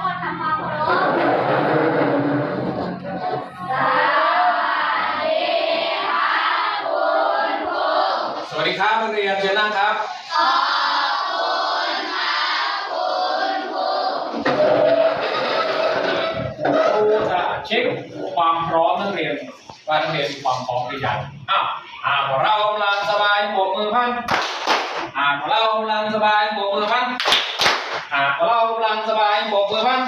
หมดทำความเคารพสวัสดีครับนักเรียนเชิญนั่งครับ ครูจะเช็คความพร้อมนักเรียนว่านักเรียนมีความพร้อมหรือยังอ้าวอ่าเรากำลังสบายปรบมือพันอ่าเรากำลังสบายปรบมือพัน อ่าเรากำลังสบายปรบมือพัน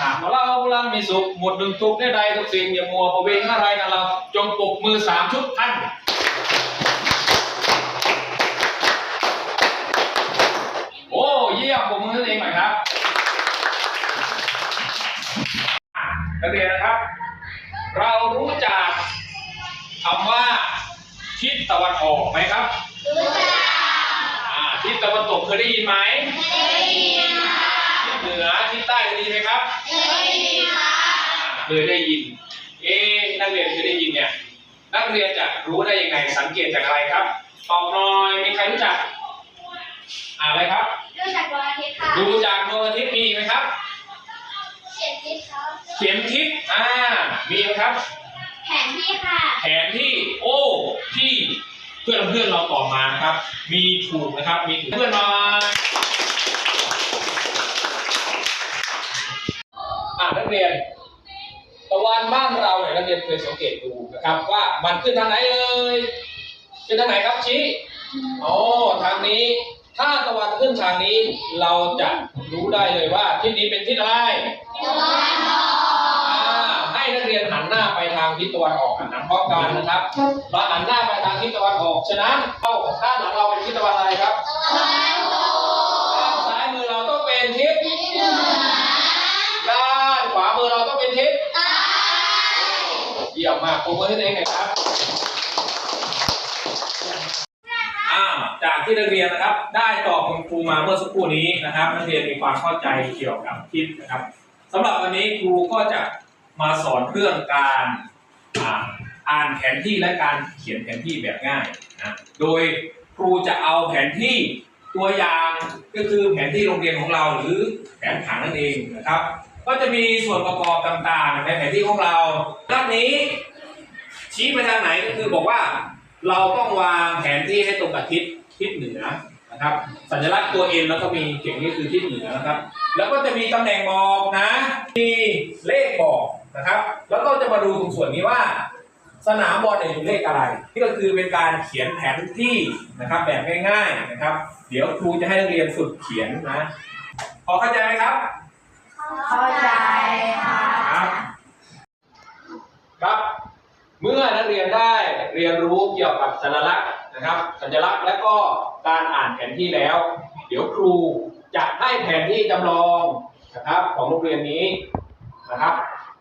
อ่าเรากำลังมีสุขหมดหนึ่งทุกได้ใดทุกสิ่งอย่ามัวประเวงอะไรกันเราจงปรบมือสามชุดท่านโอ้เยี่ยมผมมือนั่นเองหน่อยครับนักเรียนนะครับ เรารู้จักคำว่าทิศตะวันออกไหมครับ ตะวันตกเคยได้ยินไหมได้ยินค่ะทิศเหนือทิศใต้เคยได้ยินไหมครับได้ยินค่ะเคยได้ยิน เอ๊ะนักเรียนเคยได้ยินเนี่ยนักเรียนจะรู้ได้ยังไงสังเกตจากอะไรครับตอบหน่อยมีใครรู้จักอ่าอะไรครับรู้จักดวงอาทิตย์ค่ะดูจากดวงอาทิตย์มีไหมครับเขียนทิศครับเข็มทิศอ่ามีไหมครับ แผนที่ค่ะ แผนที่โอ้ที่ เพื่อนเพื่อนเราต่อมานะครับ มีถูกนะครับ มีถูกเพื่อนมาอ่านักเรียนตะวันบ้านเราเนี่ยนักเรียนเคยสังเกตดูนะครับ ว่ามันขึ้นทางไหนเอ่ยขึ้นทางไหนครับชี้อ๋อทางนี้ ถ้าตะวันขึ้นทางนี้ เราจะรู้ได้เลยว่าทิศนี้เป็นทิศอะไรตะวันออก นักเรียนหันหน้าไปทางทิศตะวันออกหันหลังพร้อมกันนะครับเราหันหน้าไปทางทิศตะวันออก ฉะนั้นเข้าด้านหลังเราเป็นทิศตะวันอะไรครับตะวันตกด้านซ้ายมือเราต้องเป็นทิศทิศเหนือด้านขวามือเราต้องเป็นทิศใต้เยี่ยมมากปรบมือให้ตัวเองหน่อยครับอ่าจากที่นักเรียนนะครับ ได้ตอบคุณครูมาเมื่อสักครู่นี้นะครับ นักเรียนมีความเข้าใจเกี่ยวกับทิศนะครับสำหรับวันนี้ครูก็จะ มาสอนเรื่องการอ่านแผนที่และการเขียนแผนที่แบบง่ายนะโดยครูจะเอาแผนที่ตัวอย่างก็คือแผนที่โรงเรียนของเราหรือแผนผังนั่นเองนะครับ ก็จะมีส่วนประกอบต่างๆ ในแผนที่ของเราด้านนี้ ชี้ไปทางไหนก็คือบอกว่า เราต้องวางแผนที่ให้ตรงกับทิศทิศเหนือนะครับ สัญลักษณ์ตัวเอ็นแล้วก็มีเขียนนี้คือทิศเหนือนะครับ แล้วก็จะมีตำแหน่งบอกนะ มีเลขบอก นะครับ แล้วก็จะมาดูตรงส่วนนี้ว่า สนามบอลเนี่ยอยู่เลขอะไร นี่ก็คือเป็นการเขียนแผนที่นะครับแบบง่ายๆนะครับ เดี๋ยวครูจะให้นักเรียนฝึกเขียนนะ พอเข้าใจไหมครับ เข้าใจค่ะครับครับเมื่อนักเรียนได้เรียนรู้เกี่ยวกับสัญลักษณ์นะครับ สัญลักษณ์และก็การอ่านแผนที่แล้ว เดี๋ยวครูจะให้แผนที่จำลองนะครับของโรงเรียนนี้นะครับ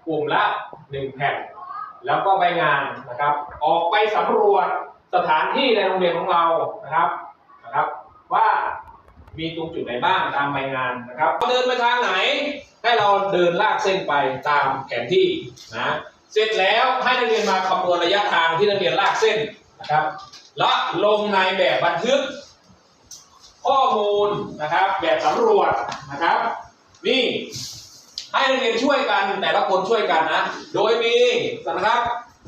กลุ่มละหนึ่งแผ่น แล้วก็ใบงานนะครับ ออกไปสำรวจสถานที่ในโรงเรียนของเรานะครับนะครับ ว่ามีตรงจุดไหนบ้างตามใบงานนะครับเดินไปทางไหนให้เราเดินลากเส้นไปตามแผนที่นะเสร็จแล้วให้นักเรียนมาคำนวณระยะทางที่นักเรียนลากเส้นนะครับ และลงในแบบบันทึก ข้อมูลนะครับ แบบสำรวจนะครับ นี่ ให้นักเรียนช่วยกันแต่ละคนช่วยกันนะ โดยมีนะครับ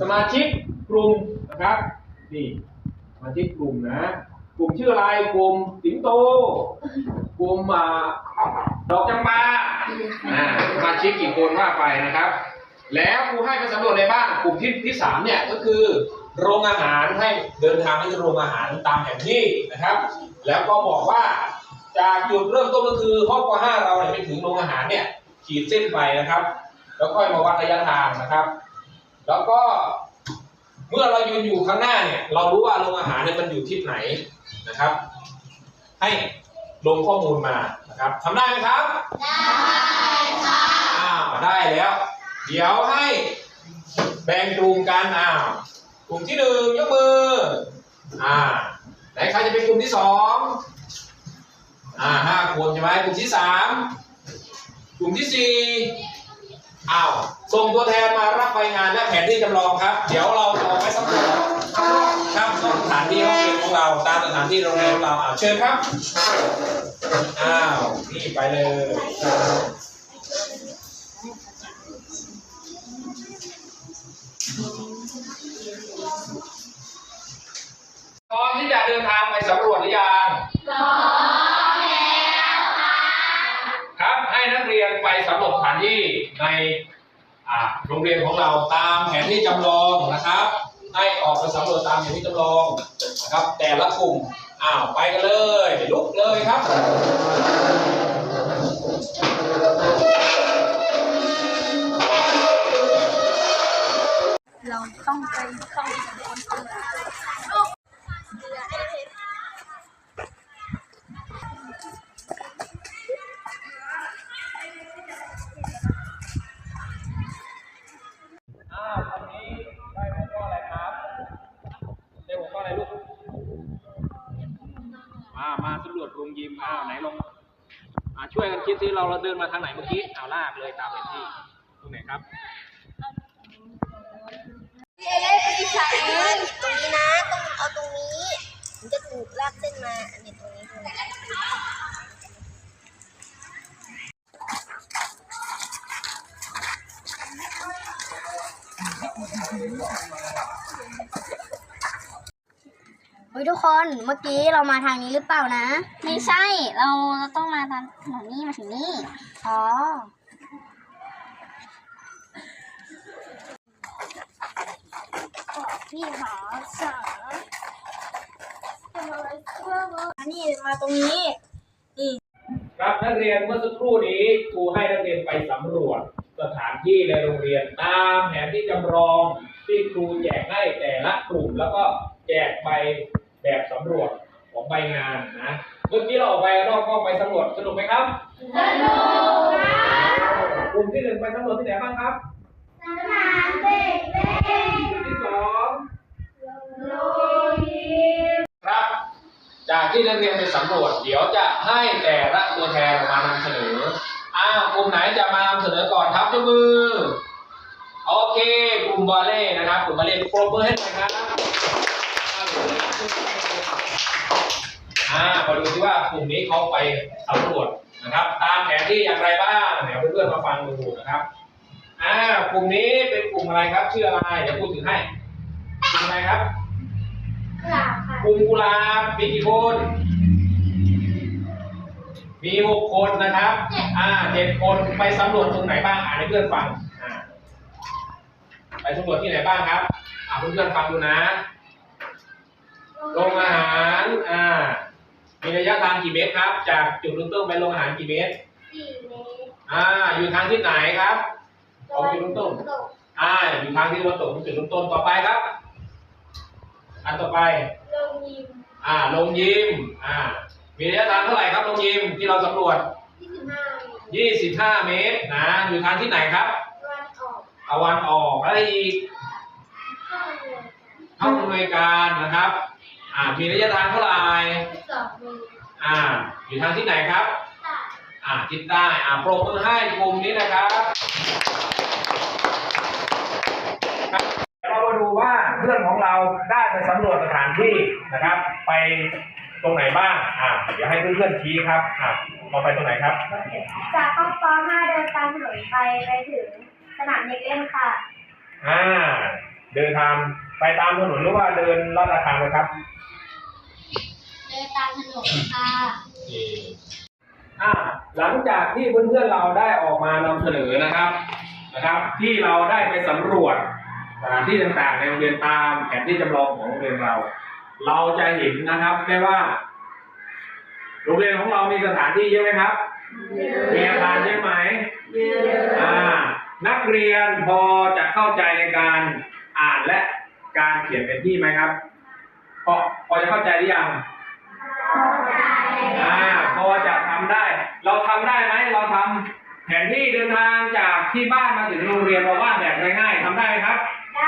สมาชิกกลุ่มนะครับนี่สมาชิกกลุ่มนะ กลุ่มชื่ออะไรกลุ่มสิงโต กลุ่มอ่าดอกจำปาอ่าสมาชิกกี่คนว่าไปนะครับ แล้วครูให้ไปสำรวจในบ้านกลุ่มที่ที่สามเนี่ยก็คือ โรงอาหารให้เดินทางไปที่โรงอาหารตามแผนที่นะครับ แล้วก็บอกว่าจากจุดเริ่มต้นก็คือห้องป .5 เราเนี่ยไปถึงโรงอาหารเนี่ย ขีดเส้นไปนะครับ แล้วค่อยมาวัดระยะทางนะครับ แล้วก็เมื่อเรายืนอยู่ข้างหน้าเนี่ย เรารู้ว่าโรงอาหารเนี่ยมันอยู่ทิศไหนนะครับ ให้ลงข้อมูลมานะครับทำได้ไหมครับ ได้ค่ะอ้าวได้แล้ว เดี๋ยวให้แบ่งกลุ่มกันอ้าวกลุ่มที่หนึ่งยกมืออ่าไหนใครจะเป็นกลุ่มที่สองอ่าห้าคนใช่ไหมกลุ่มที่สาม กลุ่มที่สี่อ้าวส่งตัวแทนมารับใบงานและแผนที่จำลองครับ เดี๋ยวเราจะไปสำรวจครับสถานที่ห้องเรียนของเราตามสถานที่โรงแรมเราอ้าวเชิญครับอ้าวนี่ไปเลยพร้อมที่จะเดินทางไปสำรวจหรือยังานที่ในโรงเรียนของเราตามแผนที่จำลองนะครับให้ออกไปสำรวจตามแผนที่จำลองนะครับ แต่ละกลุ่มอ้าวไปกันเลยลุกเลยครับเราต้องไปเข้าคนเรือาช่วยกันคิดซิเราเราเดินมาทางไหนเมื่อกี้เอาลากเลยตามแผนที่ตรงไหนครับเอ๊ะพี่ชายตรงนี้นะ ตรงเอาตรงนี้ มันจะถูกลากเส้นมาอันนี้ตรงนี้คือเฮ้ย ทุกคนเมื่อกี้เรามาทางนี้หรือเปล่านะ ไม่ใช่เราเราต้องมาทางถนนนี้มาถึงนี่อ๋อพี่หาสานนี้มาตรงนี้นี่ครับนักเรียนเมื่อสักครู่นี้ครูให้นักเรียนไปสำรวจสถานที่ในโรงเรียนตามแผนที่จำลองที่ครูแจกให้แต่ละกลุ่มแล้วก็แจกใบ แบบสำรวจของใบงานนะ เมื่อกี้เราออกไปรอบก็ไปสำรวจสนุกไหมครับสนุกค่ะกลุ่มที่หนึ่งไปสำรวจที่ไหนบ้างครับสนามเด็กเล่นกลุ่มที่สองโรงยิมครับ จากที่นักเรียนไปสำรวจ เดี๋ยวจะให้แต่ละตัวแทนมานำเสนออ้าวกลุ่มไหนจะมานำเสนอก่อนครับยกมือ โอเค กลุ่มบอลเล่นะครับ กลุ่มบอลเล่ปรบมือให้หน่อยครับ อ่ามาดูซิว่ากลุ่มนี้เขาไปสำรวจนะครับ ตามแผนที่อย่างไรบ้างเดี๋ยวเพื่อนๆมาฟังดูนะครับอ่ากลุ่มนี้เป็นกลุ่มอะไรครับชื่ออะไรเดี๋ยวพูดถึงให้กลุ่มอะไรครับกราบค่ะกลุ่มกุหลาบมีกี่คนมีหกคนนะครับ อ่าเจ็ดคนไปสำรวจตรงไหนบ้างอ่านให้เพื่อนฟัง อ่า ไปสำรวจที่ไหนบ้างครับ อ่าเพื่อนๆฟังดูนะ โรงอาหารอ่ามีระยะทางกี่เมตรครับ จากจุดเริ่มต้นไปโรงอาหารกี่เมตรสี่เมตรอ่าอยู่ทางทิศไหนครับของจุดเริ่มต้นตกอ่าอยู่ทางที่ตะวันตกของจุดเริ่มต้นต่อไปครับ อันต่อไปโรงยิมอ่าลงยิมอ่ามีระยะทางเท่าไหร่ครับลงยิมที่เราสำรวจยี่สิบห้าเมตร25เมตรนะอยู่ทางที่ไหนครับวันออกตะวันออกอะไรอีกข้าวเรือห้องอำนวยการนะครับ อ่ามีระยะทางเท่าไหร่สิบสองเมตรอ่า อยู่ทางที่ไหนครับ ตาอ่าทิศใต้อ่าปรบมือให้กลุ่มนี้นะครับครับเรามาดูว่าเพื่อนของเราได้ไปสำรวจสถานที่นะครับ ไปตรงไหนบ้างอ่าเดี๋ยวให้เพื่อนๆชี้ครับอ่าเราไปตรงไหนครับ จากห้องป .5 เดินตามถนนไปไปถึงสนามเด็กเล่นค่ะ อ่า เดินทางไปตามถนนหรือว่าเดินลอดอาคารนะครับเดิน ตามถนนค่ะอ่าหลังจากที่เพื่อนๆเราได้ออกมานำเสนอนะครับนะครับ ที่เราได้ไปสำรวจสถานที่ต่างๆในโรงเรียนตามแผนที่จำลองของโรงเรียนเรา เราจะเห็นนะครับได้ว่า โรงเรียนของเรามีสถานที่เยอะไหมครับ มีอาคารเยอะไหม อ่านักเรียนพอจะเข้าใจในการอ่านและการเขียนแผนที่ไหมครับพอพอจะเข้าใจหรือยัง อ่าพอจะทำได้ เราทำได้ไหมเราทำแผนที่เดินทางจากที่บ้านมาถึงโรงเรียนเราวาดแบบง่ายๆทำได้ไหมครับ ได้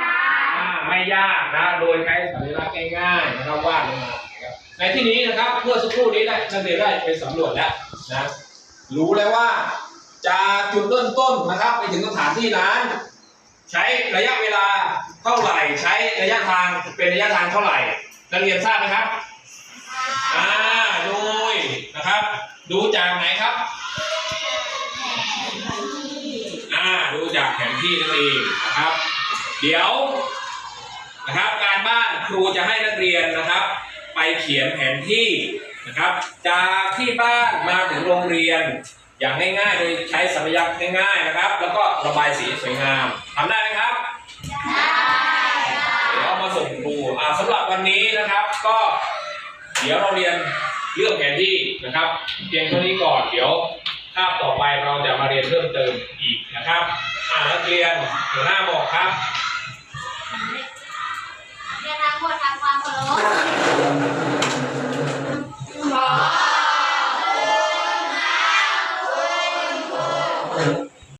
ค่ะอ่าไม่ยากนะ โดยใช้สัญลักษณ์ง่ายๆนะครับวาดลงมานะครับในที่นี้นะครับเมื่อสักครู่นี้ได้นักเรียนได้ไปสำรวจแล้วนะรู้แล้วว่าจากจุดเริ่มต้นนะครับไปถึงสถานที่นั้นใช้ระยะเวลาเท่าไหร่ ใช้ระยะทางเป็นระยะทางเท่าไหร่นักเรียนทราบไหมครับ อ่าโดยนะครับ ดูจากไหนครับ อ่า ดูจากแผนที่นั่นเองนะครับ เดี๋ยวนะครับ การบ้านครูจะให้นักเรียนนะครับ ไปเขียนแผนที่นะครับ จากที่บ้านมาถึงโรงเรียนอย่างง่ายๆ โดยใช้สัญลักษณ์ง่ายๆนะครับ แล้วก็ระบายสีสวยงามทำได้ไหมครับเดี๋ยวเอามาส่งครูอ่าสำหรับวันนี้นะครับ ก็เดี๋ยวเราเรียน เรื่องแผนที่นะครับเพียงเท่านี้ก่อนเดี๋ยวคาบต่อไปเราจะมาเรียนเพิ่มเติมอีกนะครับอ่านักเรียนหัวหน้าบอกครับเรียนทั้งหมดทำความรู้